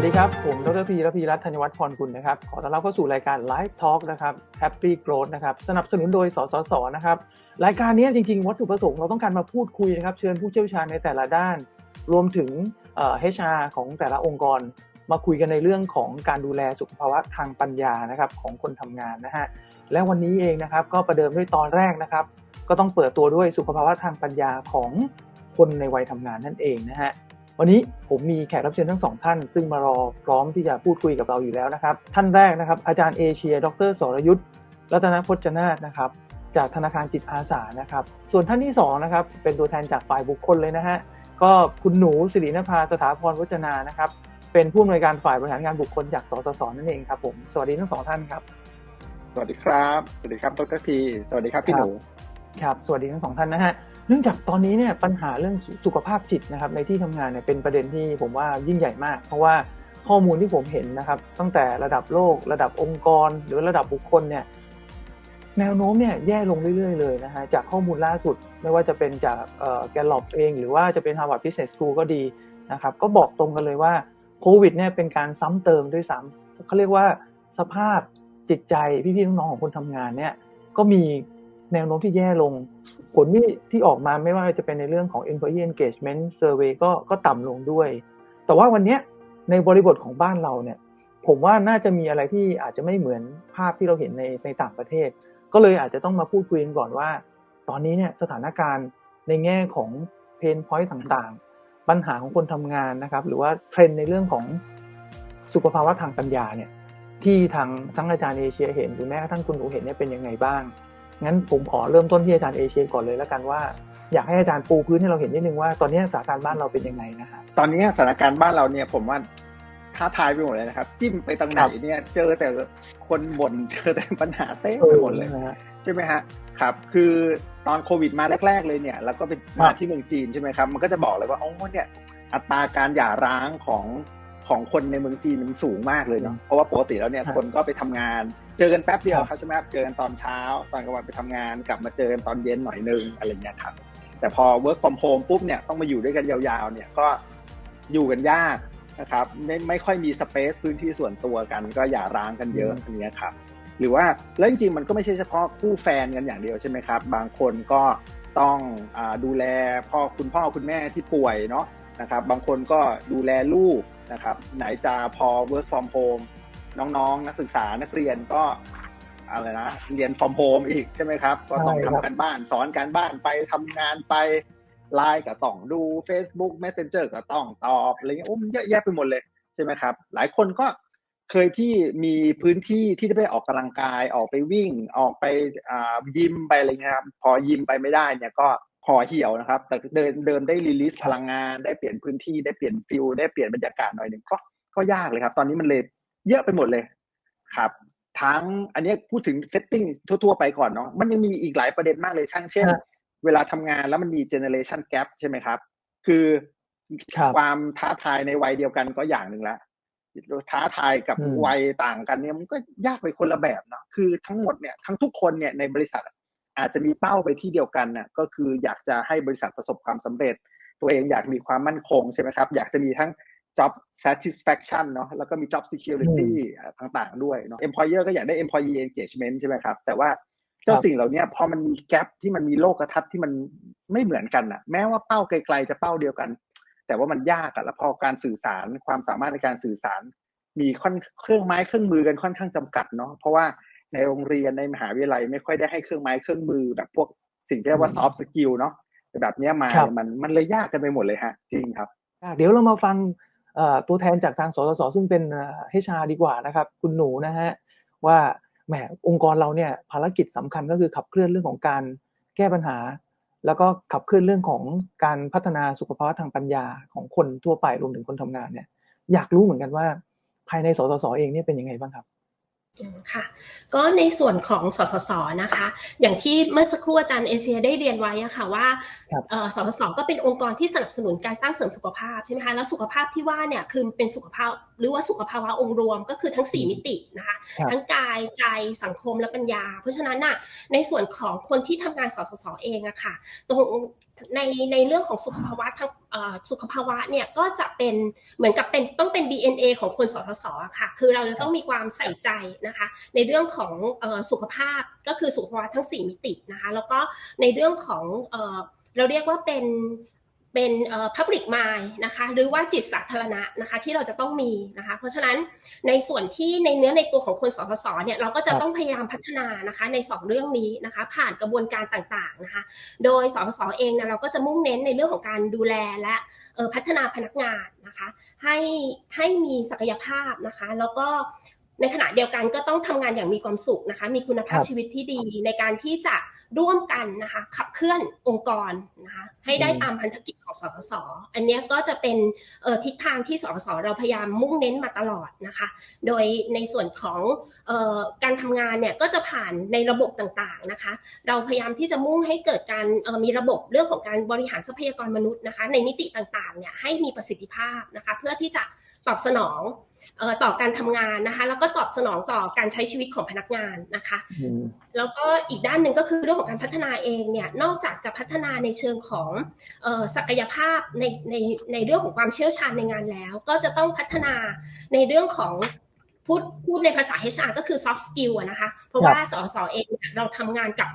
วัสดีครับ ผมดรพีรพีรัตน์ธัญวัฒน์พรกุลนะครับ ขอต้อนรับเข้าสู่รายการ Live Talk นะครับ Happy Growth นะครับ สนับสนุนโดย สสส นะครับ รายการนี้จริง ๆ วัตถุประสงค์เราต้องการมาพูดคุยนะครับ เชิญผู้เชี่ยวชาญในแต่ละด้าน รวมถึงเอ่อ HR ของแต่ละองค์กร มาคุยกันในเรื่องของการดูแลสุขภาวะทางปัญญานะครับของคนทำงานนะฮะ และวันนี้เองนะครับก็ประเดิมด้วยตอนแรกนะครับ ก็ต้องเปิดตัวด้วยสุขภาวะทางปัญญาของคนในวัยทำงานนั่นเองนะฮะ วันนี้ผมมีแขกรับเชิญทั้งสองท่าน ซึ่งมารอพร้อมที่จะพูดคุยกับเราอยู่แล้วนะครับ ท่านแรกนะครับ อาจารย์เอเชีย ดรสรยุทธ์รัตนพจนาถนะครับ จากธนาคารจิตอาสานะครับ ส่วนท่านที่สองนะครับเป็นตัวแทนจากฝ่ายบุคคลเลยนะฮะก็คุณหนูสิรินภาสถาพรวจนานะครับ เป็นผู้อำนวยการฝ่ายบริหารงานบุคคลจากสสสนั่นเองครับผมสวัสดีทั้งสองท่านครับ สวัสดีครับ สวัสดีครับดรพีสวัสดีครับพี่หนูครับ สวัสดีทั้งสองท่านนะฮะเนื่องจากตอนนี้เนี่ยปัญหาเรื่องสุขภาพจิตนะครับในที่ทำงานเนี่ยเป็นประเด็นที่ผมว่ายิ่งใหญ่มาก เพราะว่าข้อมูลที่ผมเห็นนะครับ ตั้งแต่ระดับโลก ระดับองค์กร หรือระดับบุคคลเนี่ยแนวโน้มเนี่ยแย่ลงเรื่อยๆเลยนะฮะจากข้อมูลล่าสุด ไม่ว่าจะเป็นจากแกลลอบเอง หรือว่าจะเป็น Harvard Business School ก็ดีนะครับก็บอกตรงกันเลยว่าโควิดเนี่ยเป็นการซ้ำเติมด้วยซ้ำเขาเรียกว่าสภาพจิตใจพี่ๆน้องๆของคนทำงานเนี่ยก็มีแนวโน้มที่แย่ลง ผลที่ที่ออกมาไม่ว่าจะเป็นในเรื่องของ employee engagement survey ก็ก็ต่ำลงด้วย แต่ว่าวันนี้ในบริบทของบ้านเราเนี่ย ผมว่าน่าจะมีอะไรที่อาจจะไม่เหมือนภาพที่เราเห็นในในต่างประเทศ ก็เลยอาจจะต้องมาพูดคุยกันก่อนว่า ตอนนี้เนี่ยสถานการณ์ในแง่ของเพนพอยต์ต่างๆ ปัญหาของคนทำงานนะครับ หรือว่าเทรนด์ในเรื่องของสุขภาวะทางปัญญาเนี่ยที่ทางทั้งอาจารย์เอเชียเห็นหรือแม้กระทั่งคุณหนูเห็นเนี่ยเป็นยังไงบ้าง งั้นผมขอเริ่มต้นที่อาจารย์เอเชียก่อนเลยแล้วกันว่า อยากให้อาจารย์ปูพื้นให้เราเห็นนิดนึงว่าตอนนี้สถานการณ์บ้านเราเป็นยังไงนะฮะตอนนี้สถานการณ์บ้านเราเนี่ยผมว่าท้าทายไปหมดเลยนะครับ จิ้มไปตรงไหนเนี่ยเจอแต่คนบ่นเจอแต่ปัญหาเต้ไปหมดเลยใช่ไหมฮะครับ คือตอนโควิดมาแรก ๆ เลยเนี่ยแล้วก็เป็นมาที่เมืองจีนใช่ไหมครับมันก็จะบอกเลยว่าโอ้เนี่ยอัตราการหย่าร้างของ ของคนในเมืองจีนมันสูงมากเลยเนาะเพราะว่าปกติแล้วเนี่ยคนก็ไปทำงาน เจอกันแป๊บเดียวครับใช่ไหมครับเจอกันตอนเช้า ตอนกลางวันไปทำงานกลับมาเจอกันตอนเย็นหน่อยนึงอะไรเงี้ยครับแต่พอ work from home ปุ๊บเนี่ยต้องมาอยู่ด้วยกันยาวๆเนี่ยก็อยู่กันยากนะครับไม่ไม่ค่อยมีสเปซพื้นที่ส่วนตัวกัน ก็อย่าร้างกันเยอะอันนี้ครับหรือว่าแล้วจริงๆมันก็ไม่ใช่เฉพาะคู่แฟนกันอย่างเดียวใช่ไหมครับ บางคนก็ต้องอดูแลพ่อคุณพ่อคุณแม่ที่ป่วยเนาะนะครับบางคนก็ดูแลลูก นะครับ ไหนจะพอ work from home น้องๆนักศึกษานักเรียนก็อะไรนะเรียน from home อีกใช่ไหมครับ ก็ต้องทำการบ้านสอนการบ้านไปทำงานไปไลน์ก็ต้องดู Facebook Messenger ก็ต้องตอบอะไรเงี้ยโอ้มันเยอะแยะไปหมดเลยใช่ไหมครับ หลายคนก็เคยที่มีพื้นที่ที่จะไปออกกำลังกายออกไปวิ่งออกไปยิมไปอะไรเงี้ยครับพอยิมไปไม่ได้เนี่ยก็ ห่อเหี่ยวนะครับ แต่เดินเดินได้รีลิสพลังงาน ได้เปลี่ยนพื้นที่ได้เปลี่ยนฟิลได้เปลี่ยนบรรยากาศหน่อยหนึ่งก็ก็ยากเลยครับ ตอนนี้มันเลยเยอะไปหมดเลยครับ ทั้งอันนี้พูดถึงเซตติ้งทั่วๆไปก่อนเนาะมันยังมีอีกหลายประเด็นมากเลยช่างเช่น เวลาทำงานแล้วมันมีเจเนเรชันแกรใช่ไหมครับ คือความท้าทายในวัยเดียวกันก็อย่างหนึ่งละท้าทายกับวัยต่างกันเนี่ยมันก็ยากไปคนละแบบเนาะคือทั้งหมดเนี่ยทั้งทุกคนเนี่ยในบริษัท อาจจะมีเป้าไปที่เดียวกันน่ะก็คืออยากจะให้บริษัทประสบความสำเร็จ ตัวเองอยากมีความมั่นคงใช่ไหมครับ อยากจะมีทั้ง job satisfaction เนาะแล้วก็มี job security ต่างๆ ด้วยเนาะ employer ก็อยากได้ employee engagement ใช่ไหมครับ แต่ว่าเจ้าสิ่งเหล่านี้พอมันมีแกลที่มันมีโลกทัศน์ที่มันไม่เหมือนกันน่ะแม้ว่าเป้าไกลๆจะเป้าเดียวกัน แต่ว่ามันยากอะแล้วพอการสื่อสารความสามารถในการสื่อสาร มีค่อนเครื่องไม้เครื่องมือกันค่อนข้างจำกัดเนาะเพราะว่า ในโรงเรียนในมหาวิทยาลัยไม่ค่อยได้ให้เครื่องไม้เครื่องมือแบบพวกสิ่งที่เรียกว่าซอฟต์สกิลเนาะแบบนี้มามันมันเลยยากกันไปหมดเลยฮะ จริงครับ เดี๋ยวเรามาฟังตัวแทนจากทางสสสซึ่งเป็นเฮชาดีกว่านะครับ คุณหนูนะฮะว่าแหมองค์กรเราเนี่ยภารกิจสำคัญก็คือขับเคลื่อนเรื่องของการแก้ปัญหา แล้วก็ขับเคลื่อนเรื่องของการพัฒนาสุขภาวะทางปัญญาของคนทั่วไปรวมถึงคนทำงานเนี่ย อยากรู้เหมือนกันว่า ภายในสสสเองเนี่ยเป็นยังไงบ้างครับ ค่ะก็ในส่วนของสสสนะคะ อย่างที่เมื่อสักครู่อาจารย์เอเชียได้เรียนไว้อะค่ะว่าสสสก็เป็นองค์กรที่สนับสนุนการสร้างเสริมสุขภาพใช่ไหมคะแล้วสุขภาพที่ว่าเนี่ยคือเป็นสุขภาพหรือว่าสุขภาวะองค์รวมก็คือทั้ง 4 มิตินะคะทั้งกายใจสังคมและปัญญา เพราะฉะนั้นน่ะในส่วนของคนที่ทำงานสสสเองอะค่ะตรง ในในเรื่องของสุขภาวะทางสุขภาวะเนี่ยก็จะเป็นเหมือนกับเป็นต้องเป็น DNA ของคนสสสค่ะ คือเราจะต้องมีความใส่ใจนะคะ ในเรื่องของสุขภาพก็คือสุขภาวะทั้ง 4 มิตินะคะ แล้วก็ในเรื่องของเราเรียกว่าเป็น เป็นเอ่อ public mind นะคะหรือว่าจิตสาธารณะนะคะที่เราจะต้องมีนะคะเพราะฉะนั้นในส่วนที่ในเนื้อในตัวของคนสสสเนี่ยเราก็จะต้องพยายามพัฒนานะคะใน 2 เรื่องนี้นะคะผ่านกระบวนการต่างๆนะคะโดยสสสเองนะเราก็จะมุ่งเน้นในเรื่องของการดูแลและพัฒนาพนักงานนะคะให้ให้มีศักยภาพนะคะแล้วก็ในขณะเดียวกันก็ต้องทำงานอย่างมีความสุขนะคะมีคุณภาพชีวิตที่ดีในการที่จะ ร่วมกันนะคะขับเคลื่อนองค์กรนะคะให้ได้ตามพันธกิจของสสสอันนี้ก็จะเป็นทิศทางที่สสสเราพยายามมุ่งเน้นมาตลอดนะคะ โดยในส่วนของอการทำงานเนี่ยก็จะผ่านในระบบต่างๆนะคะ เราพยายามที่จะมุ่งให้เกิดการมีระบบเรื่องของการบริหารทรัพยากรมนุษย์นะคะ ในมิติต่างๆเนี่ยให้มีประสิทธิภาพนะคะ เพื่อที่จะตอบสนอง ต่อการทำงานนะคะ แล้วก็ตอบสนองต่อการใช้ชีวิตของพนักงานนะคะ แล้วก็อีกด้านหนึ่งก็คือเรื่องของการพัฒนาเองเนี่ยนอกจากจะพัฒนาในเชิงของศักยภาพในในในเรื่องของความเชี่ยวชาญในงานแล้ว ก็จะต้องพัฒนาในเรื่องของพูดพูดในภาษา HR ก็คือ soft skill นะคะ เพราะว่าสอสอเองเราทำงานกับ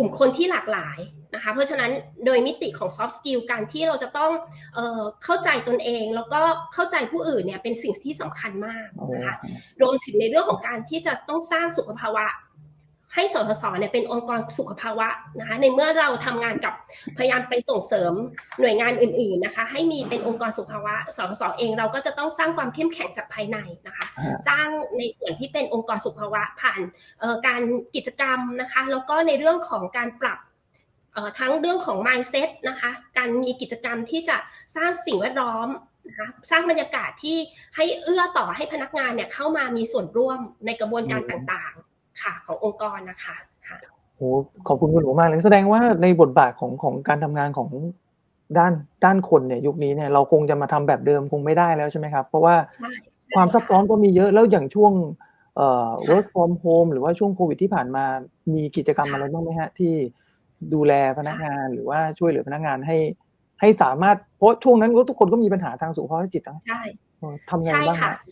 กลุ่มคนที่หลากหลายนะคะเพราะฉะนั้นโดยมิติของ soft skill การที่เราจะต้องเออเข้าใจตนเอง แล้วก็เข้าใจผู้อื่นเนี่ยเป็นสิ่งที่สำคัญมากนะคะรวมถึงในเรื่องของการที่จะต้องสร้างสุขภาวะ ให้สสสเนี่ยเป็นองค์กรสุขภาวะนะคะในเมื่อเราทำงานกับพยายามไปส่งเสริมหน่วยงานอื่นๆนะคะให้มีเป็นองค์กรสุขภาวะสสสเองเราก็จะต้องสร้างความเข้มแข็งจากภายในนะคะ สร้างในส่วนที่เป็นองค์กรสุขภาวะผ่านการกิจกรรมนะคะแล้วก็ในเรื่องของการปรับทั้งเรื่องของ mindset นะคะการมีกิจกรรมที่จะสร้างสิ่งแวดล้อมนะคะสร้างบรรยากาศที่ให้เอื้อต่อให้พนักงานเนี่ยเข้ามามีส่วนร่วมในกระบวนการต่าง ค่ะขององค์กรนะคะค่ะโอ้ขอบคุณคุณหลวงมากเลยแสดงว่าในบทบาทของของการทำงานของด้านด้านคนเนี่ยยุคนี้เนี่ยเราคงจะมาทำแบบเดิมคงไม่ได้แล้วใช่ไหมครับ เพราะว่าความซับซ้อนก็มีเยอะแล้วอย่างช่วงเอ่อ work from home หรือว่าช่วงโควิดที่ผ่านมามีกิจกรรมอะไรบ้างไหมฮะ ที่ดูแลพนักงานหรือว่าช่วยเหลือพนักงานให้ ให้สามารถเพราะช่วงนั้นทุกคนก็มีปัญหาทางสุขภาพจิตทั้งใช่ทำไงบ้างคื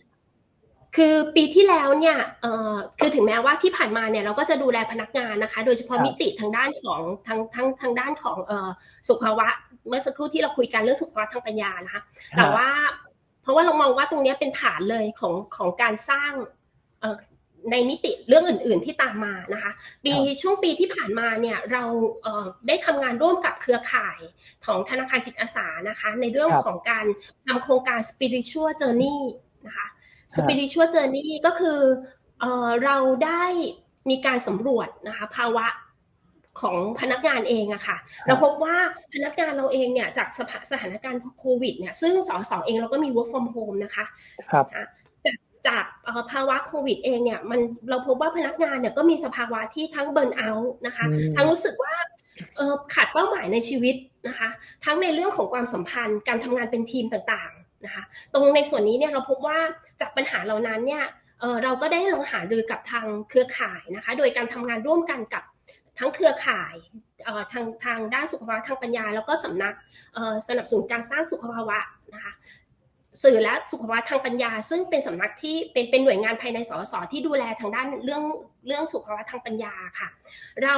อปีที่แล้วเนี่ยเอ่อคือถึงแม้ว่าที่ผ่านมาเนี่ยเราก็จะดูแลพนักงานนะคะ โดยเฉพาะมิติทางด้านของทางทางทางด้านของเอ่อสุขภาวะ เมื่อสักครู่ที่เราคุยกันเรื่องสุขภาวะทางปัญญานะคะแต่ว่า เพราะว่าเรามองว่าตรงนี้เป็นฐานเลยของของการสร้างเอ่อในมิติเรื่องอื่น ๆที่ตามมานะคะปีช่วงปีที่ผ่านมาเนี่ยเราเได้ทำงานร่วมกับเครือข่ายของธนาคารจิตอาสานะคะ ในเรื่องของการทำโครงการ spiritual journey นะคะ spiritual journey ก็คือเออเราได้มีการสำรวจนะคะ ภาวะของพนักงานเองอะค่ะ เราพบว่าพนักงานเราเองเนี่ยจากสถานการณ์โควิดเนี่ยซึ่งสอสอเองเราก็มี work from home นะคะครับจากจากภาวะโควิดเองเนี่ยมันเราพบว่าพนักงานเนี่ยก็มีสภาวะที่ทั้งเบิร์นเอาท์นะคะ ทั้งรู้สึกว่าขาดเป้าหมายในชีวิตนะคะ ทั้งในเรื่องของความสัมพันธ์การทำงานเป็นทีมต่าง นะคะตรงในส่วนนี้เนี่ยเราพบว่าจากปัญหาเหล่านั้นเนี่ยเราก็ได้ลองหารือกับทางเครือข่ายนะคะ โดยการทำงานร่วมกันกับทั้งเครือข่ายทางทางด้านสุขภาวะทางปัญญา แล้วก็สำนักสนับสนุนการสร้างสุขภาวะนะคะสื่อและสุขภาวะทางปัญญา ซึ่งเป็นสำนักที่เป็นเป็นหน่วยงานภายในสสที่ดูแลทางด้านเรื่องเรื่องสุขภาวะทางปัญญาค่ะ เรา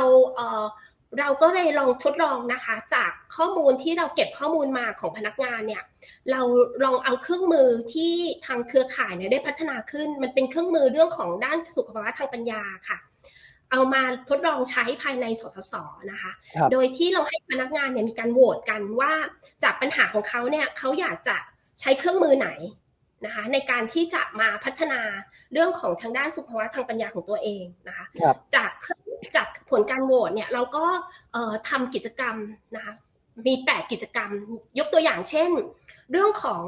เราก็เลยลองทดลองนะคะ จากข้อมูลที่เราเก็บข้อมูลมาของพนักงานเนี่ยเราลองเอาเครื่องมือที่ทางเครือข่ายเนี่ยได้พัฒนาขึ้น มันเป็นเครื่องมือเรื่องของด้านสุขภาวะทางปัญญาค่ะ เอามาทดลองใช้ภายในสสสนะคะ โดยที่เราให้พนักงานเนี่ยมีการโหวตกันว่าจากปัญหาของเขาเนี่ยเขาอยากจะใช้เครื่องมือไหน นะคะในการที่จะมาพัฒนาเรื่องของทางด้านสุขภาวะทางปัญญาของตัวเองนะคะจากจากผลการโหวตเนี่ยเราก็ทำกิจกรรมนะคะมีแปดกิจกรรม ยกตัวอย่างเช่น เรื่องของ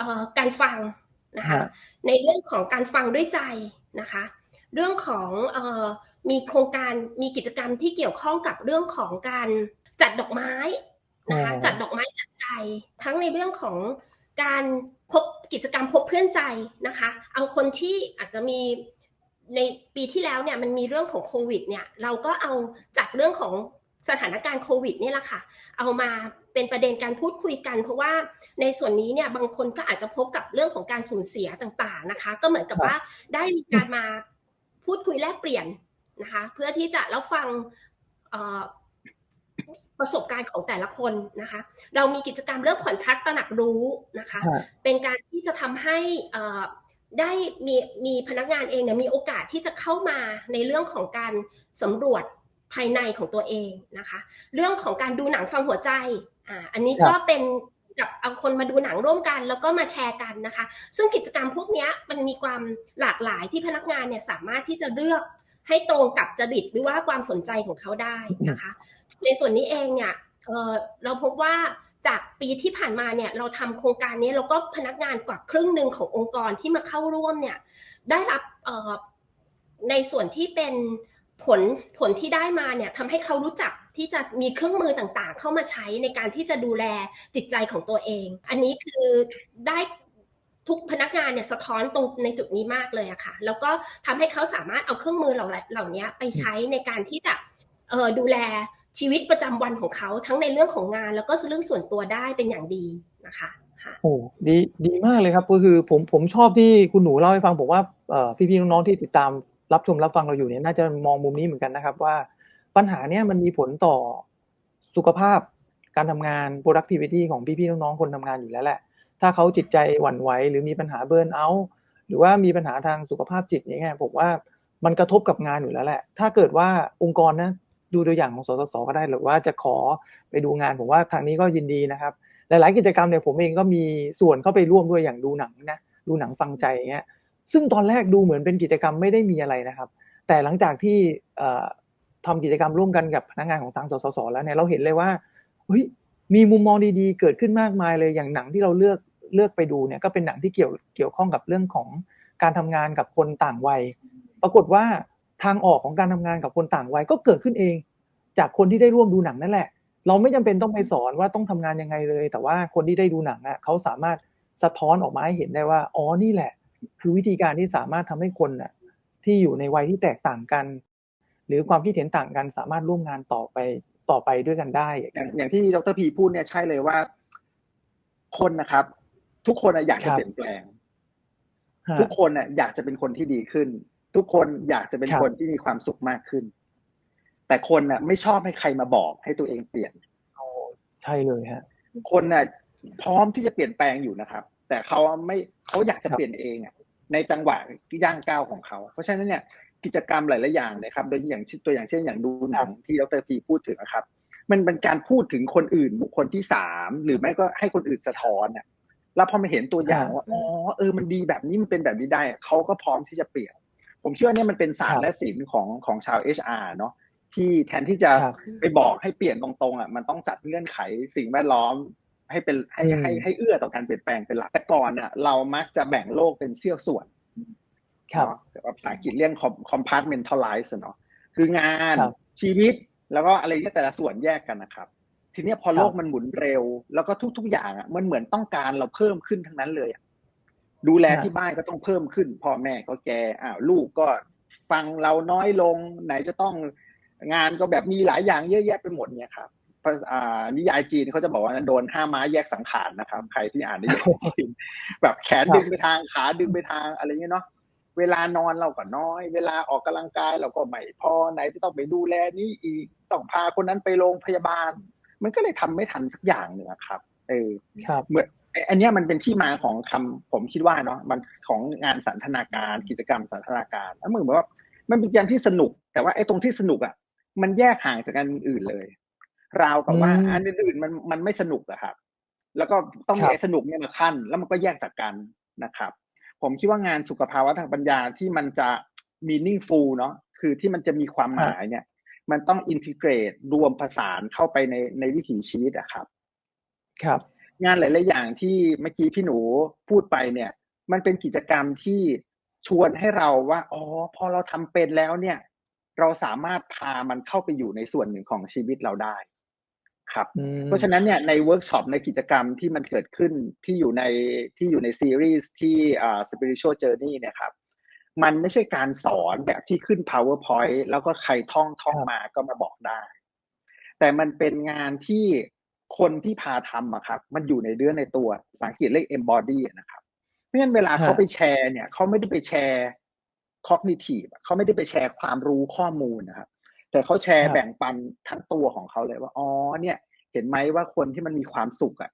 อการฟังนะคะในเรื่องของการฟังด้วยใจนะคะเรื่องของอมีโครงการมีกิจกรรมที่เกี่ยวข้องกับเรื่องของการจัดดอกไม้นะคะจัดดอกไม้จัดใจทั้งในเรื่องของ การพบกิจกรรมพบเพื่อนใจนะคะเอาคนที่อาจจะมีในปีที่แล้วเนี่ยมันมีเรื่องของโควิดเนี่ยเราก็เอาจากเรื่องของสถานการณ์โควิดนี่แหละค่ะ เอามาเป็นประเด็นการพูดคุยกัน เพราะว่าในส่วนนี้เนี่ยบางคนก็อาจจะพบกับเรื่องของการสูญเสียต่างๆนะคะ ก็เหมือนกับว่าได้มีการมาพูดคุยแลกเปลี่ยนนะคะ เพื่อที่จะรับฟัง ประสบการณ์ของแต่ละคนนะคะ เรามีกิจกรรมเรื่องขวัญทักตระหนักรู้นะคะ เป็นการที่จะทำให้ได้มีมีพนักงานเองเนี่ยมีโอกาสที่จะเข้ามาในเรื่องของการสำรวจภายในของตัวเองนะคะ เรื่องของการดูหนังฟังหัวใจอ่าอันนี้ก็เป็นกับเอาคนมาดูหนังร่วมกันแล้วก็มาแชร์กันนะคะ ซึ่งกิจกรรมพวกนี้มันมีความหลากหลายที่พนักงานเนี่ยสามารถที่จะเลือกให้ตรงกับจริตหรือว่าความสนใจของเขาได้นะคะ ในส่วนนี้เองเนี่ยเราพบว่าจากปีที่ผ่านมาเนี่ยเราทำโครงการนี้แล้วก็พนักงานกว่าครึ่งหนึ่งขององค์กรที่มาเข้าร่วมเนี่ยได้รับในส่วนที่เป็นผลผลที่ได้มาเนี่ยทำให้เขารู้จักที่จะมีเครื่องมือต่างๆ เข้ามาใช้ในการที่จะดูแลจิตใจของตัวเอง อันนี้คือได้ทุกพนักงานเนี่ยสะท้อนตรงในจุดนี้มากเลยอะค่ะ แล้วก็ทำให้เขาสามารถเอาเครื่องมือเหล่านี้ไปใช้ในการที่จะดูแล ชีวิตประจำวันของเขาทั้งในเรื่องของงาน แล้วก็เรื่องส่วนตัวได้เป็นอย่างดีนะคะโอ้ดีดีมากเลยครับก็คือผมผมชอบที่คุณหนูเล่าให้ฟังผมว่าพี่ๆน้องๆที่ติดตามรับชมรับฟังเราอยู่เนี่ยน่าจะมองมุมนี้เหมือนกันนะครับ ว่าปัญหาเนี้ยมันมีผลต่อสุขภาพการทำงาน productivity ของพี่ๆน้องๆคนทำงานอยู่แล้วแหละ ถ้าเขาจิตใจหวั่นไหวหรือมีปัญหาเบิร์นเอาท์หรือว่ามีปัญหาทางสุขภาพจิตอย่างเงี้ยผมว่ามันกระทบกับงานอยู่แล้วแหละ ถ้าเกิดว่าองค์กรนะ ดูตัวอย่างของสสสก็ได้หรือว่าจะขอไปดูงานผมว่าทางนี้ก็ยินดีนะครับ หลาย ๆ กิจกรรมเนี่ยผมเองก็มีส่วนเข้าไปร่วมด้วยอย่างดูหนังนะดูหนังฟังใจอย่างเงี้ยซึ่งตอนแรกดูเหมือนเป็นกิจกรรมไม่ได้มีอะไรนะครับ แต่หลังจากที่ทำกิจกรรมร่วมกันกับพนักงานของทางสสสแล้วเนี่ยเราเห็นเลยว่าเฮ้ยมีมุมมองดีๆ เกิดขึ้นมากมายเลยอย่างหนังที่เราเลือกเลือกไปดูเนี่ยก็เป็นหนังที่เกี่ยวเกี่ยวข้องกับเรื่องของการทำงานกับคนต่างวัย ปรากฏว่า ทางออกของการทำงานกับคนต่างวัยก็เกิดขึ้นเอง จากคนที่ได้ร่วมดูหนังนั่นแหละ เราไม่จำเป็นต้องไปสอนว่าต้องทำงานยังไงเลย แต่ว่าคนที่ได้ดูหนังอะเขาสามารถสะท้อนออกมาให้เห็นได้ว่าอ๋อนี่แหละ คือวิธีการที่สามารถทำให้คนน่ะที่อยู่ในวัยที่แตกต่างกัน หรือความคิดเห็นต่างกันสามารถร่วมงานต่อไปต่อไปด้วยกันได้ อย่างอย่างที่ดรพีพูดเนี่ยใช่เลยว่า คนนะครับ ทุกคนอยากจะเปลี่ยนแปลง ทุกคนอยากจะเป็นคนที่ดีขึ้น ทุกคนอยากจะเป็นคนที่มีความสุขมากขึ้น แต่คนน่ะ ไม่ชอบให้ใครมาบอกให้ตัวเองเปลี่ยนใช่เลยฮะ คนน่ะ พร้อมที่จะเปลี่ยนแปลงอยู่นะครับ แต่เขาไม่เขาอยากจะเปลี่ยนเองอะในจังหวะย่างก้าวของเขา เพราะฉะนั้นเนี่ยกิจกรรมหลายๆอย่างนะครับ โดยอย่างตัวอย่างเช่นอย่างดูหนังที่ดรพีพูดถึงนะครับ มันเป็นการพูดถึงคนอื่นบุคคลที่สามหรือไม่ก็ให้คนอื่นสะท้อนอะแล้วพอมาเห็นตัวอย่างว่าอ๋อเออมันดีแบบนี้มันเป็นแบบนี้ได้เขาก็พร้อมที่จะเปลี่ยน ผมเชื่อเนี่ยมันเป็นศาสตร์และศิลป์ของของชาว HR เนาะที่แทนที่จะไปบอกให้เปลี่ยนตรงๆอะมันต้องจัดเงื่อนไขสิ่งแวดล้อมให้เป็นให้ให้ให้เอื้อต่อการเปลี่ยนแปลงเป็นหลักแต่ก่อนเนี่ยเรามักจะแบ่งโลกเป็นเสี้ยวส่วนครับภาษาอังกฤษเรียก compartmentalize เนาะคืองานชีวิตแล้วก็อะไรเนี่ยแต่ละส่วนแยกกันนะครับ ทีนี้พอโลกมันหมุนเร็ว แล้วก็ทุก ๆ อย่างอะมันเหมือนต้องการเราเพิ่มขึ้นทั้งนั้นเลย ดูแลที่บ้านก็ต้องเพิ่มขึ้นพ่อแม่ก็แก่อ้าวลูกก็ฟังเราน้อยลง ไหนจะต้องงานก็แบบมีหลายอย่างเยอะแยะไปหมดเนี่ยครับนิยายจีนเขาจะบอกว่าโดนห้าม้าแยกสังขารนะครับ ใครที่อ่านนิยายจีนแบบแขนดึงไปทางขาดึงไปทางอะไรเงี้ยเนาะเวลานอนเราก็น้อย เวลาออกกำลังกายเราก็ไม่พอไหนจะต้องไปดูแลนี่อีกต้องพาคนนั้นไปโรงพยาบาล มันก็เลยทำไม่ทันสักอย่างหนึ่งครับ เออเหมือน อันนี้มันเป็นที่มาของคำผมคิดว่าเนาะมันของงานสันทนาการกิจกรรมสันทนาการแล้วเหมือนว่า มันเป็นการที่สนุก แต่ว่าไอ้ตรงที่สนุกอะ มันแยกห่างจากกันอื่นเลย ราวกับว่าอันอื่นๆมันมันไม่สนุกอะครับ แล้วก็ต้องมีสนุกเนี่ยมาขั้น แล้วมันก็แยกจากกันนะครับ ผมคิดว่างานสุขภาวะทางปัญญาที่มันจะ meaningful เนาะคือที่มันจะมีความหมายเนี่ย มันต้องอินทิเกรตรวมผสานเข้าไปในในวิถีชีวิตอะครับ ครับ งานหลาย ๆ อย่างที่เมื่อกี้พี่หนูพูดไปเนี่ย มันเป็นกิจกรรมที่ชวนให้เราว่าอ๋อพอเราทำเป็นแล้วเนี่ย เราสามารถพามันเข้าไปอยู่ในส่วนหนึ่งของชีวิตเราได้ ครับ เพราะฉะนั้นเนี่ยในเวิร์กช็อปในกิจกรรมที่มันเกิดขึ้นที่อยู่ในที่อยู่ในซีรีส์ที่อ่า spiritual journey เนี่ยครับมันไม่ใช่การสอนแบบที่ขึ้น powerpoint แล้วก็ใครท่องท่องมาก็มาบอกได้ แต่มันเป็นงานที่ คนที่พาทำอะครับมันอยู่ในเดือนในตัวสังเกตเรียก embody นะครับเพราะฉะนั้นเวลาเขาไปแชร์เนี่ยเขาไม่ได้ไปแชร์ cognitive เขาไม่ได้ไปแชร์ความรู้ข้อมูลนะครับแต่เขาแชร์แบ่งปันทั้งตัวของเขาเลยว่าอ๋อเนี่ย เห็นไหมว่าคนที่มันมีความสุขอะ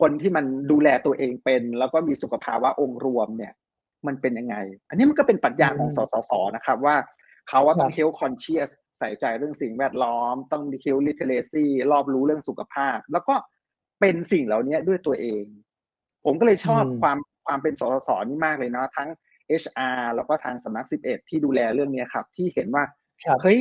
คนที่มันดูแลตัวเองเป็น แล้วก็มีสุขภาวะองค์รวมเนี่ย มันเป็นยังไง อันนี้มันก็เป็นปรัชญาของสสสนะครับ ว่าเขาว่าต้อง health conscious ใส่ ใจเรื่องสิ่งแวดล้อม ต้องมี health literacy รอบรู้เรื่องสุขภาพ แล้วก็เป็นสิ่งเหล่านี้ด้วยตัวเอง ผมก็เลยชอบความความเป็นสสสนี่มากเลยเนาะทั้ง HR แล้วก็ทางสำนัก 11 ที่ดูแลเรื่องนี้ครับ ที่เห็นว่าเฮ้ย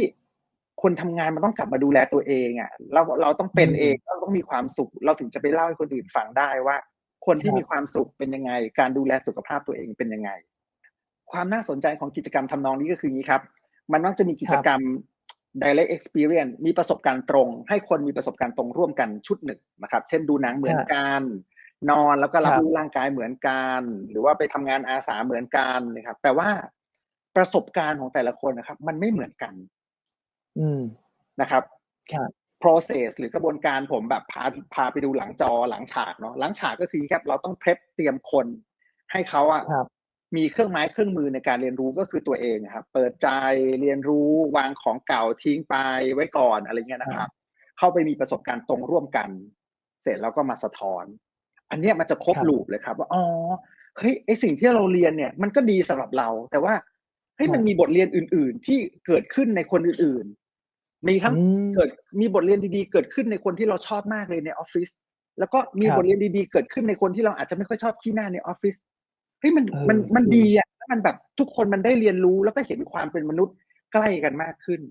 คนทำงานมันต้องกลับมาดูแลตัวเองอะ่ะเราเราต้องเป็นเองเราต้องมีความสุข เราถึงจะไปเล่าให้คนอื่นฟังได้ว่า คนที่มีความสุขเป็นยังไง การดูแลสุขภาพตัวเองเป็นยังไง ความน่าสนใจของกิจกรรมทำนองนี้ก็คือนี้ครับ มันมักจะมีกิจกรรม direct experience มีประสบการณ์ตรง ให้คนมีประสบการณ์ตรงร่วมกันชุดหนึ่งนะครับ เช่นดูหนังเหมือนกัน นอนแล้วก็รับรู้ร่างกายเหมือนกัน หรือว่าไปทำงานอาสาเหมือนกันนะครับ แต่ว่าประสบการณ์ของแต่ละคนนะครับ มันไม่เหมือนกัน อืมนะครับครับ process หรือกระบวนการผมแบบพาพาไปดูหลังจอหลังฉากเนาะหลังฉากก็คือครับเราต้องเพลฟเตรียมคน ให้เขาอะ มีเครื่องไม้เครื่องมือในการเรียนรู้ก็คือตัวเองครับ เปิดใจเรียนรู้วางของเก่าทิ้งไปไว้ก่อนอะไรเงี้ยนะครับ เข้าไปมีประสบการณ์ตรงร่วมกัน เสร็จแล้วก็มาสะท้อน อันนี้มันจะครบลูปเลยครับ ว่าอ๋อเฮ้ยไอสิ่งที่เราเรียนเนี่ย มันก็ดีสำหรับเรา แต่ว่าเฮ้ยมันมีบทเรียนอื่น ๆ ที่เกิดขึ้นในคนอื่นมีทั้งเกิดมีบทเรียนดีๆ เกิดขึ้นในคนที่เราชอบมากเลยในออฟฟิศแล้วก็มีบทเรียนดีๆ เกิดขึ้นในคนที่เราอาจจะไม่ค่อยชอบขี้หน้าในออฟฟิศ เฮ้ยมันมันมันดีอะมันแบบทุกคนมันได้เรียนรู้แล้วก็เห็นความเป็นมนุษย์ใกล้กันมากขึ้น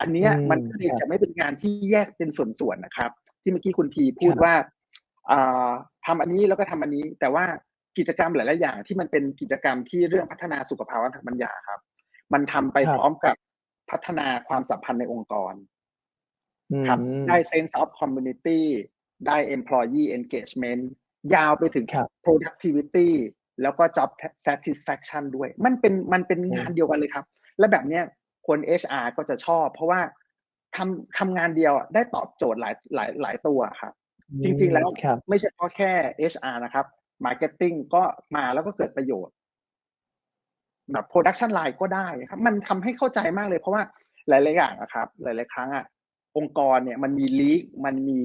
อันนี้มันก็เลยจะไม่เป็นงานที่แยกเป็นส่วนๆนะครับ ที่เมื่อกี้คุณพีพูดว่าทำอันนี้แล้วก็ทำอันนี้ แต่ว่ากิจกรรมหลายๆอย่างที่มันเป็นกิจกรรมที่เรื่องพัฒนาสุขภาวะทางปัญญาครับ มันทำไปพร้อมกับพัฒนาความสัมพันธ์ในองค์กรครับได้ sense of community ได้ employee engagement ยาวไปถึง productivity แล้วก็ job satisfaction ด้วย มันเป็นมันเป็นงานเดียวกันเลยครับ และแบบเนี้ยคน HR ก็จะชอบ เพราะว่าทำทำงานเดียวได้ตอบโจทย์หลายหลายหลายตัวครับ จริง ๆ แล้วไม่ใช่เพราะแค่ HR นะครับ Marketing ก็มาแล้วก็เกิดประโยชน์ แบบโปรดักชันไลน์ก็ได้ครับ มันทำให้เข้าใจมากเลยเพราะว่าหลาย ๆ อย่างนะครับ หลาย ๆ ครั้งอะองค์กรเนี่ยมันมีลีกมันมี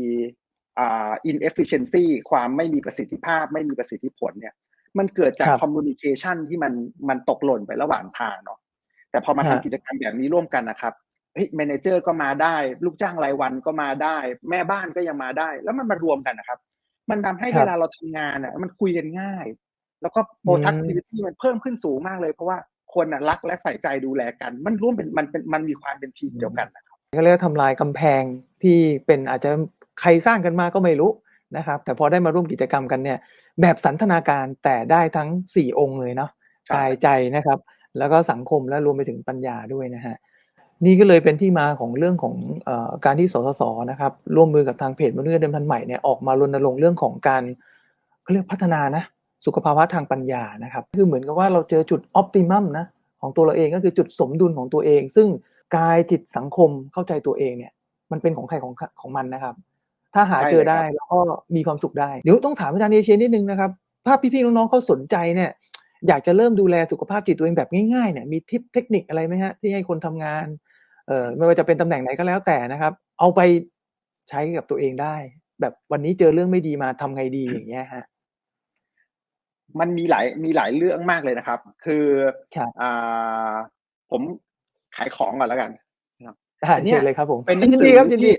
อ่า inefficiency ความไม่มีประสิทธิภาพ ไม่มีประสิทธิผลเนี่ย มันเกิดจาก communication ที่มันมันตกหล่นไประหว่างทางเนาะแต่พอมาทำกิจกรรมแบบนี้ร่วมกันนะครับเฮ้ยแมเนเจอร์ก็มาได้ ลูกจ้างรายวันก็มาได้ แม่บ้านก็ยังมาได้ แล้วมันมารวมกันนะครับ มันทาให้เวลาเราทำงานอะ มันคุยกันง่าย แล้วก็ productivity มันเพิ่มขึ้นสูงมากเลยเพราะว่าคนรักและใส่ใจดูแลกัน มันร่วมเป็นมันเป็นมันมีความเป็นทีมเดียวกันนะครับก็เรียกทำลายกำแพงที่เป็นอาจจะใครสร้างกันมาก็ไม่รู้นะครับ แต่พอได้มาร่วมกิจกรรมกันเนี่ย แบบสันทนาการแต่ได้ทั้ง4องค์เลยเนาะกายใจนะครับ แล้วก็สังคมและรวมไปถึงปัญญาด้วยนะฮะนี่ก็เลยเป็นที่มาของเรื่องของอการที่สสสนะครับร่วมมือกับทางเพจมนุษย์เดิมพันใหม่เนี่ยออกมารณรงค์เรื่องของการเขาเรียกพัฒนานะสุขภาวะทางปัญญานะครับคือเหมือนกับว่าเราเจอจุดออปติมัมนะของตัวเราเองก็คือจุดสมดุลของตัวเอง ซึ่งกายจิตสังคมเข้าใจตัวเองเนี่ยมันเป็นของใครของของมันนะครับ ถ้าหาเจอได้แล้วก็มีความสุขได้ เดี๋ยวต้องถามอาจารย์เอเชียนิดนึงนะครับ ภาพพี่ๆน้องๆเขาสนใจเนี่ย อยากจะเริ่มดูแลสุขภาพจิตตัวเองแบบง่ายๆเนี่ยมีทิปเทคนิคอะไรไหมฮะที่ให้คนทำงานเอ่อไม่ว่าจะเป็นตำแหน่งไหนก็แล้วแต่นะครับ เอาไปใช้กับตัวเองได้ แบบวันนี้เจอเรื่องไม่ดีมาทำไงดีอย่างเงี้ยฮะมันมีหลายมีหลายเรื่องมากเลยนะครับ คืออ่าผมขายของก่อนแล้วกันเนี่ยเลยครับผมเป็นหนังสือที่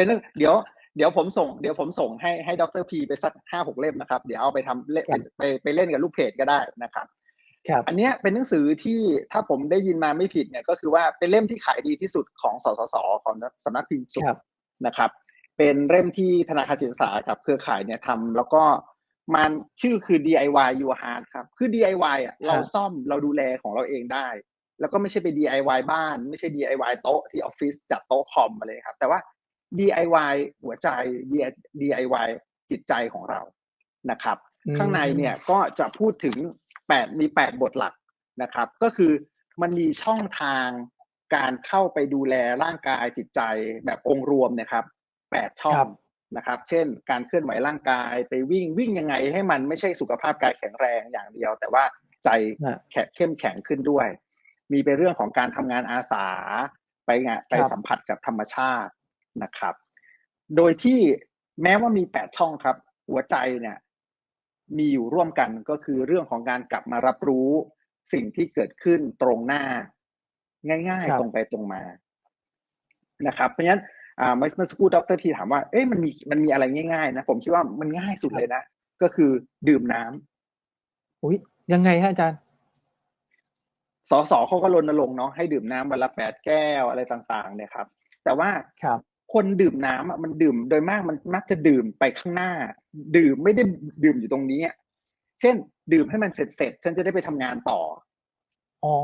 เป็นเดี๋ยวเดี๋ยวผมส่งเดี๋ยวผมส่งให้ให้ดรพีไปสักห้าหกเล่มนะครับ เดี๋ยวเอาไปทำเล่นไปไปเล่นกับลูกเพจก็ได้นะครับอันนี้เป็นหนังสือที่ถ้าผมได้ยินมาไม่ผิดเนี่ยก็คือว่าเป็นเล่มที่ขายดีที่สุดของสสสของสำนักพิมพ์สุดนะครับ เป็นเล่มที่ธนาคารจิตศาสตร์กับเครือข่ายเนี่ยทำแล้วก็มันชื่อคือ DIY Your Heart ครับ คือ DIY อะเราซ่อมเราดูแลของเราเองได้ แล้วก็ไม่ใช่ไป DIY บ้าน ไม่ใช่ DIY โต๊ะที่ออฟฟิศจัดโต๊ะคอมอะไรครับ แต่ว่า DIY หัวใจ DIY จิตใจของเรานะครับ ข้างในเนี่ยก็จะพูดถึงแปดมีแปดบทหลักนะครับ ก็คือมันมีช่องทางการเข้าไปดูแลร่างกายจิตใจแบบองค์รวมนะครับแปดช่องนะครับ เช่น การเคลื่อนไหวร่างกายไปวิ่งวิ่งยังไงให้มันไม่ใช่สุขภาพกายแข็งแรงอย่างเดียว แต่ว่าใจแข็งเข้มแข็งขึ้นด้วย มีเป็นเรื่องของการทำงานอาสาไปงานไปสัมผัสกับธรรมชาติ นะครับ โดยที่แม้ว่ามีแปดช่องครับ หัวใจเนี่ยมีอยู่ร่วมกันก็คือเรื่องของการกลับมารับรู้สิ่งที่เกิดขึ้นตรงหน้า ง่าย ๆ ตรงไปตรงมานะครับ เพราะฉะนั้นอ่าเมื่อสักครู่ดรพีถามว่าเอ๊ะมันมีมันมีอะไรง่ายๆนะผมคิดว่ามันง่ายสุดเลยนะก็คือดื่มน้ำอุ้ยยังไงฮะอาจารย์สสเขาก็รณรงค์เนาะให้ดื่มน้ำวันละแปดแก้วอะไรต่าง ๆ เนี่ยครับ แต่ว่า ครับคนดื่มน้ำอะมันดื่มโดยมากมันมักจะดื่มไปข้างหน้า ดื่มไม่ได้ดื่มอยู่ตรงนี้เช่น ดื่มให้มันเสร็จเสร็จฉันจะได้ไปทำงานต่ออ๋อ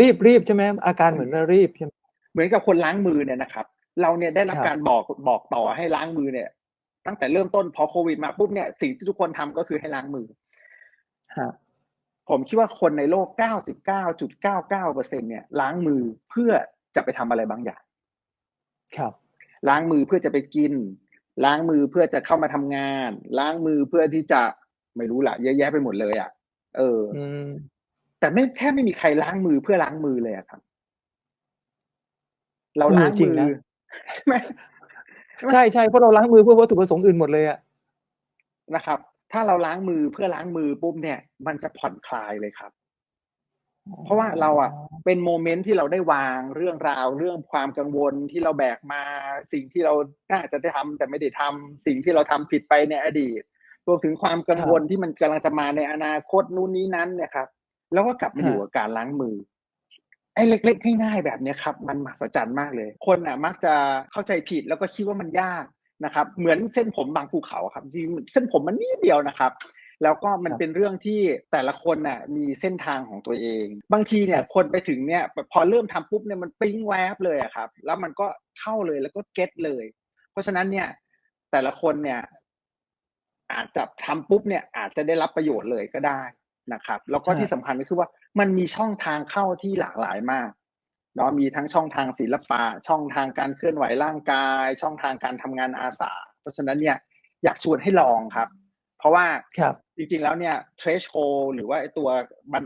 รีบรีบใช่ไหมอาการเหมือนรีบใช่ไหมเหมือนกับคนล้างมือเนี่ยนะครับ เราเนี่ยได้รับการบอกบอกต่อให้ล้างมือเนี่ย ตั้งแต่เริ่มต้นพอโควิดมาปุ๊บเนี่ยสิ่งที่ทุกคนทำก็คือให้ล้างมือผมคิดว่าคนในโลก 99.99%เนี่ย ล้างมือเพื่อจะไปทำอะไรบางอย่าง ครับ ล้างมือเพื่อจะไปกิน ล้างมือเพื่อจะเข้ามาทำงาน ล้างมือเพื่อที่จะไม่รู้ละเยอะแยะไปหมดเลยอะ เออแต่ไม่แทบไม่มีใครล้างมือเพื่อล้างมือเลยครับ เราล้างมือใช่ไหมใช่ใช่เพราะเราล้างมือเพื่อวัตถุประสงค์อื่นหมดเลยอะนะครับ ถ้าเราล้างมือเพื่อล้างมือปุ๊บเนี่ย มันจะผ่อนคลายเลยครับ เพราะว่าเราอะเป็นโมเมนต์ที่เราได้วางเรื่องราวเรื่องความกังวลที่เราแบกมา สิ่งที่เราน่าจะได้ทำแต่ไม่ได้ทำสิ่งที่เราทำผิดไปในอดีตรวมถึงความกังวลที่มันกำลังจะมาในอนาคตนู่นนี้นั้นเนี่ยครับ แล้วก็กลับมาอยู่กับการล้างมือไอ้เล็กๆง่ายๆแบบนี้ครับ มันมหัศจรรย์มากเลย คนอะมักจะเข้าใจผิดแล้วก็คิดว่ามันยากนะครับ เหมือนเส้นผมบางภูเขาครับจริงเส้นผมมันนิดเดียวนะครับ แล้วก็มันเป็นเรื่องที่แต่ละคนน่ะมีเส้นทางของตัวเอง บางทีเนี่ยคนไปถึงเนี่ยพอเริ่มทำปุ๊บเนี่ยมันปิ้งแวบเลยอะครับ แล้วมันก็เข้าเลยแล้วก็เก็ตเลย เพราะฉะนั้นเนี่ยแต่ละคนเนี่ย อาจจะทำปุ๊บเนี่ยอาจจะได้รับประโยชน์เลยก็ได้นะครับ แล้วก็ที่สำคัญก็คือว่ามันมีช่องทางเข้าที่หลากหลายมากเนาะมีทั้งช่องทางศิลปะ ช่องทางการเคลื่อนไหวร่างกาย ช่องทางการทำงานอาสา เพราะฉะนั้นเนี่ยอยากชวนให้ลองครับ เพราะว่า จริงๆแล้วเนี่ยเทรชโ o หรือว่าตัวบัน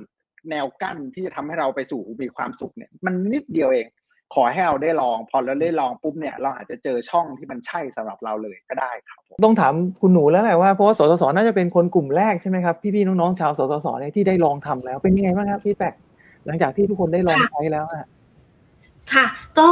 แนวกั้นที่จะทำให้เราไปสู่มีความสุขเนี่ย มันนิดเดียวเอง ขอให้เราได้ลอง พอเราได้ลองปุ๊บเนี่ย เราอาจจะเจอช่องที่มันใช่สำหรับเราเลยก็ได้ครับต้องถามคุณหนูแล้วแหละว่าเพราะว่าสสสน่าจะเป็นคนกลุ่มแรกใช่ไหมครับพี่ๆน้องๆชาวสสสเนี่ยที่ได้ลองทำแล้วเป็นยังไงบ้างครับพี่แปกหลังจากที่ทุกคนได้ลองใช้แล้วอะค่ะก็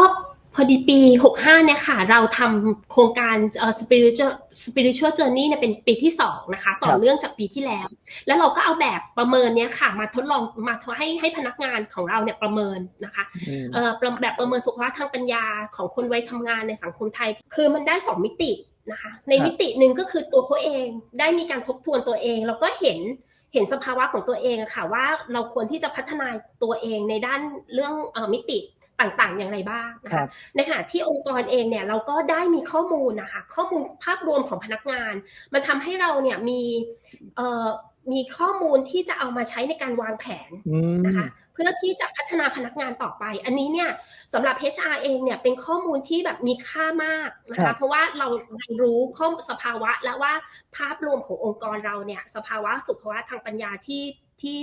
พอดีปี 65 เนี่ยค่ะ เราทำโครงการเอ่อ spiritual spiritual journey เนี่ยเป็นปีที่ 2 นะคะ ต่อเนื่องจากปีที่แล้ว แล้วเราก็เอาแบบประเมินเนี่ยค่ะ มาทดลองมาให้ให้พนักงานของเราเนี่ยประเมินนะคะเอ่อแบบประเมินสุขภาพทางปัญญาของคนวัยทำงานในสังคมไทย คือมันได้ 2 มิตินะคะ ในมิติหนึ่งก็คือตัวเขาเองได้มีการทบทวนตัวเองแล้วก็เห็นเห็นสภาวะของตัวเองค่ะว่าเราควรที่จะพัฒนาตัวเองในด้านเรื่องอมิติ ต่างๆ อย่างไรบ้างนะคะ ในขณะที่องค์กรเองเนี่ยเราก็ได้มีข้อมูลนะคะ ข้อมูลภาพรวมของพนักงาน มันทำให้เราเนี่ยมีมีข้อมูลที่จะเอามาใช้ในการวางแผนนะคะเพื่อที่จะพัฒนาพนักงานต่อไป อันนี้เนี่ยสำหรับ HR เองเนี่ยเป็นข้อมูลที่แบบมีค่ามากนะคะเพราะว่าเรารู้ข้อสภาวะและว่าภาพรวมขององค์กรเราเนี่ยสภาวะสุขภาวะทางปัญญาที่ ที่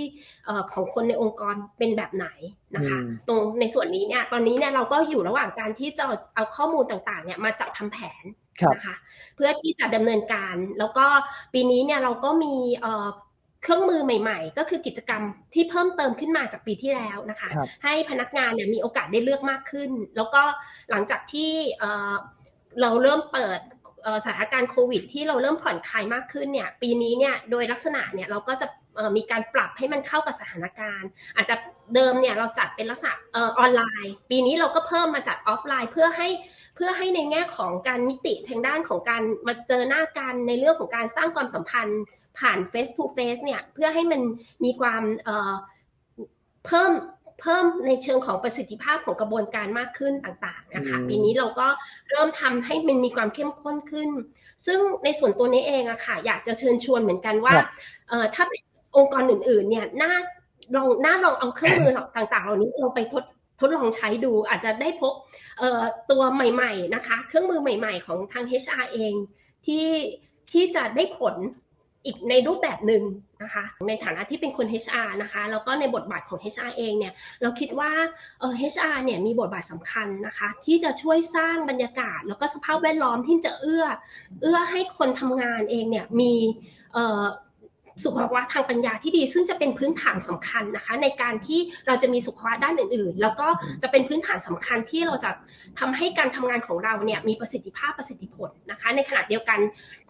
ของคนในองค์กรเป็นแบบไหนนะคะ ตรงในส่วนนี้เนี่ยตอนนี้เนี่ยเราก็อยู่ระหว่างการที่จะเอาข้อมูลต่างๆเนี่ยมาจัดทำแผนนะคะเพื่อที่จะดำเนินการ แล้วก็ปีนี้เนี่ยเราก็มีเครื่องมือใหม่ๆ ก็คือกิจกรรมที่เพิ่มเติมขึ้นมาจากปีที่แล้วนะคะให้พนักงานเนี่ยมีโอกาสได้เลือกมากขึ้น แล้วก็หลังจากที่เราเริ่มเปิดสถานการณ์โควิด ที่เราเริ่มผ่อนคลายมากขึ้นเนี่ยปีนี้เนี่ยโดยลักษณะเนี่ยเราก็จะ มีการปรับให้มันเข้ากับสถานการณ์ อาจจะเดิมเนี่ยเราจัดเป็นลักษณะออนไลน์ ปีนี้เราก็เพิ่มมาจัดออฟไลน์เพื่อให้เพื่อให้ในแง่ของการมิติทางด้านของการมาเจอหน้ากันในเรื่องของการสร้างความสัมพันธ์ผ่าน face to face เนี่ยเพื่อให้มันมีความเพิ่มเพิ่มในเชิงของประสิทธิภาพของกระบวนการมากขึ้นต่างๆนะคะปีนี้เราก็เริ่มทำให้มันมีความเข้มข้นขึ้น ซึ่งในส่วนตัวนี้เองอะค่ะอยากจะเชิญชวนเหมือนกันว่าถ้าเป็น องค์กรอื่นๆ เนี่ยน่าลองน่าลองเอาเครื่องมือต่าง ๆ เหล่านี้ลงไปทดทดลองใช้ดูอาจจะได้พบตัวใหม่ ๆนะคะ เครื่องมือใหม่ ๆ ของทาง HR เองที่ที่จะได้ผลอีกในรูปแบบหนึ่งนะคะ ในฐานะที่เป็นคน HR นะคะ แล้วก็ในบทบาทของ HR เองเนี่ย เราคิดว่าเออ HR เนี่ยมีบทบาทสำคัญนะคะ ที่จะช่วยสร้างบรรยากาศ แล้วก็สภาพแวดล้อมที่จะเอื้อ เอื้อให้คนทำงานเองเนี่ยมีเออ สุขภาวะทางปัญญาที่ดี ซึ่งจะเป็นพื้นฐานสำคัญนะคะ ในการที่เราจะมีสุขภาวะด้านอื่น ๆ แล้วก็จะเป็นพื้นฐานสำคัญที่เราจะทำให้การทำงานของเราเนี่ยมีประสิทธิภาพประสิทธิผลนะคะ ในขณะเดียวกัน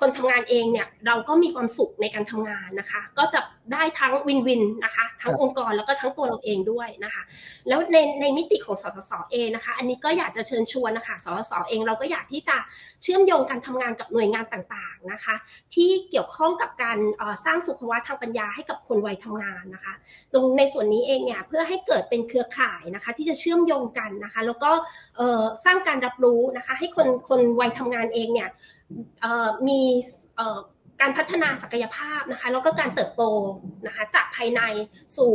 คนทำงานเองเนี่ยเราก็มีความสุขในการทำงานนะคะ ก็จะได้ทั้งวินวินนะคะ ทั้งองค์กรแล้วก็ทั้งตัวเราเองด้วยนะคะ แล้วในในมิติของสสสเองนะคะ อันนี้ก็อยากจะเชิญชวนนะคะสสสเองเราก็อยากที่จะเชื่อมโยงการทำงานกับหน่วยงานต่างๆนะคะ ที่เกี่ยวข้องกับการสร้างสุขภาวะทางปัญญาให้กับคนวัยทำงานนะคะ ตรงในส่วนนี้เองเนี่ยเพื่อให้เกิดเป็นเครือข่ายนะคะ ที่จะเชื่อมโยงกันนะคะ แล้วก็สร้างการรับรู้นะคะ ให้คนคนวัยทำงานเองเนี่ยมี การพัฒนาศักยภาพนะคะแล้วก็การเติบโตนะคะจากภายในสู่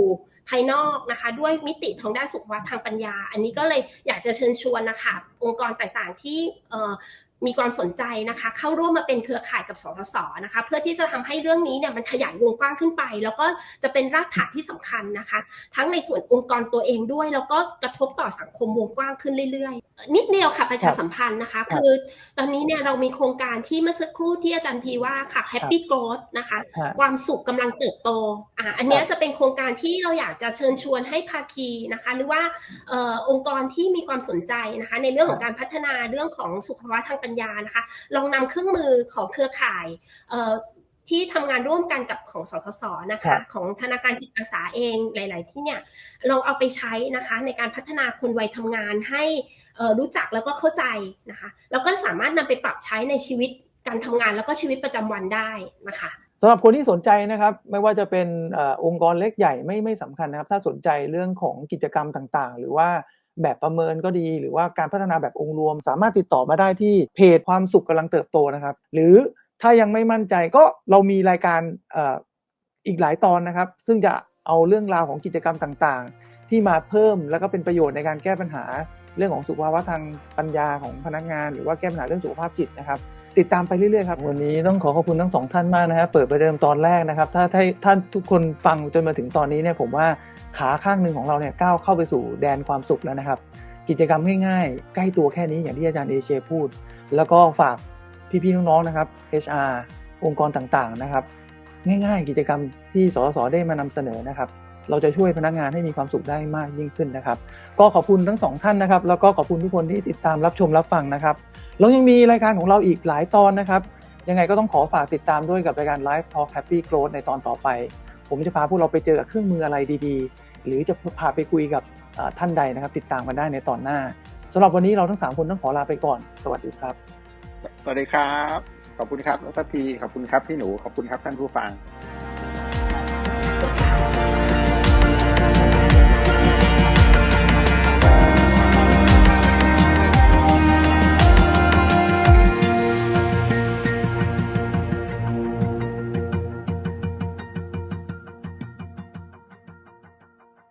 ภายนอกนะคะด้วยมิติทางด้านสุขภาพทางปัญญา อันนี้ก็เลยอยากจะเชิญชวนนะคะองค์กรต่างๆที่ มีความสนใจนะคะ เข้าร่วมมาเป็นเครือข่ายกับสสสนะคะ เพื่อที่จะทำให้เรื่องนี้เนี่ยมันขยายวงกว้างขึ้นไป แล้วก็จะเป็นรากฐานที่สำคัญนะคะ ทั้งในส่วนองค์กรตัวเองด้วย แล้วก็กระทบต่อสังคมวงกว้างขึ้นเรื่อยๆ นิดเดียวค่ะประชาสัมพันธ์นะคะ คือตอนนี้เนี่ยเรามีโครงการที่เมื่อสักครู่ที่อาจารย์พีว่าค่ะ Happy Growth นะคะ ความสุขกำลังเติบโตอ่าอันนี้จะเป็นโครงการที่เราอยากจะเชิญชวนให้ภาคีนะคะ หรือว่าองค์กรที่มีความสนใจนะคะ ในเรื่องของการพัฒนาเรื่องของสุขภาวะทางปัญญานะคะ ลองนำเครื่องมือของเครือข่ายที่ทำงานร่วมกันกับของสทศนะคะของธนาคารจิตอาสาเองหลาย ๆ ที่เนี่ยลองเอาไปใช้นะคะในการพัฒนาคนวัยทำงานให้รู้จักแล้วก็เข้าใจนะคะแล้วก็สามารถนำไปปรับใช้ในชีวิตการทำงานแล้วก็ชีวิตประจำวันได้นะคะสำหรับคนที่สนใจนะครับ ไม่ว่าจะเป็นอองค์กรเล็กใหญ่ไม่ไม่สำคัญนะครับ ถ้าสนใจเรื่องของกิจกรรมต่างๆ หรือว่า แบบประเมินก็ดี หรือว่าการพัฒนาแบบองค์รวม สามารถติดต่อมาได้ที่เพจความสุขกำลังเติบโตนะครับ หรือถ้ายังไม่มั่นใจก็เรามีรายการอีกหลายตอนนะครับ ซึ่งจะเอาเรื่องราวของกิจกรรมต่างๆ ที่มาเพิ่มแล้วก็เป็นประโยชน์ในการแก้ปัญหาเรื่องของสุขภาวะทางปัญญาของพนักงาน หรือว่าแก้ปัญหาเรื่องสุขภาพจิตนะครับติดตามไปเรื่อยๆครับ วันนี้ต้องขอขอบคุณทั้งสองท่านมากนะครับเปิดประเดิมตอนแรกนะครับ ถ้าท่านทุกคนฟังจนมาถึงตอนนี้เนี่ยผมว่า ขาข้างหนึ่งของเราเนี่ยก้าวเข้าไปสู่แดนความสุขแล้วนะครับ กิจกรรมง่ายๆ ใกล้ตัวแค่นี้อย่างที่อาจารย์เอเชพูด แล้วก็ฝากพี่ๆน้องๆนะครับ HR องค์กรต่างๆนะครับ ง่ายๆ กิจกรรมที่สสได้มานำเสนอนะครับเราจะช่วยพนักงานให้มีความสุขได้มากยิ่งขึ้นนะครับ ก็ขอบคุณทั้งสองท่านนะครับ แล้วก็ขอบคุณทุกคนที่ติดตามรับชมรับฟังนะครับ เรายังมีรายการของเราอีกหลายตอนนะครับ ยังไงก็ต้องขอฝากติดตามด้วยกับรายการ Live Talk Happy Growth ในตอนต่อไป ผมจะพาพวกเราไปเจอกับเครื่องมืออะไรดีๆ หรือจะพาไปคุยกับท่านใดนะครับ ติดตามกันได้ในตอนหน้าสำหรับวันนี้เราทั้ง 3 คนต้องขอลาไปก่อน สวัสดีครับ สวัสดีครับ ขอบคุณครับรัตพีขอบคุณครับพี่หนู ขอบคุณครับท่านผู้ฟัง